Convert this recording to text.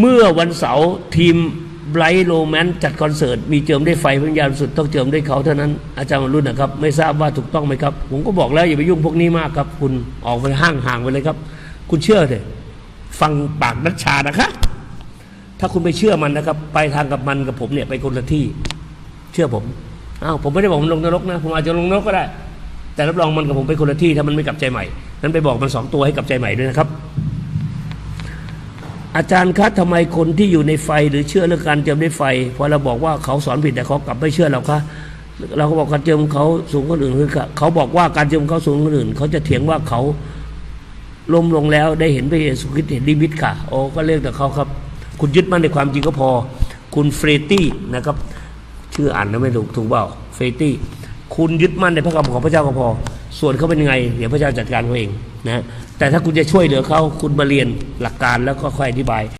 เมื่อวันเสาร์ทีมไบรท์โรแมนจัดคอนเสิร์ต มีเจิมได้วยไฟพญาสุดต้องเจิมด้วยเขาเท่านั้นอาจารย์วรุ่นนะครับ ไม่ทราบว่าถูกต้องไหมครับ ผมก็บอกแล้วอย่าไปยุ่งพวกนี้มากครับ คุณออกไปห้างห่างไปเลยครับ คุณเชื่อเถอะฟังปากนัชชานะคะถ้าคุณไม่เชื่อมันนะครับ ไปทางกับมันกับผมเนี่ยไปคนละที่ เชื่อผมอ้าวผมไม่ได้บอกมันลงนรกนะ ผมอาจจะลงนรกก็ได้ แต่รับรองมันกับผมไปคนละที่ถ้ามันไม่กลับใจใหม่นั้นไปบอกมันสองตัวให้กลับใจใหม่ด้วยนะครับ อาจารย์คะทำไมคนที่อยู่ในไฟหรือเชื่อเรื่องการเจิมด้วยไฟพอเราบอกว่าเขาสอนผิดแต่เขากลับไม่เชื่อเราคะเราก็บอกการเจิมเขาสูงคนอื่นคือเขาบอกว่าการเจิมเขาสูงคนอื่น เขาจะเถียงว่าเขาล้มลงแล้วได้เห็นพระเยซูคริสต์เห็นดิมิตค่ะโอ้ก็เรื่องแต่เขาครับ คุณยึดมั่นในความจริงก็พอ คุณเฟรตี้นะครับ ชื่ออ่านแล้วไม่ถูกถูกเปล่าเฟรตี้ คุณยึดมั่นในพระคำของพระเจ้าก็พอ ส่วนเขาเป็นยังไง เดี๋ยวพระเจ้าจัดการเขาเองนะแต่ถ้าคุณจะช่วยเหลือเขาคุณมาเรียนหลักการแล้วก็ค่อยอธิบาย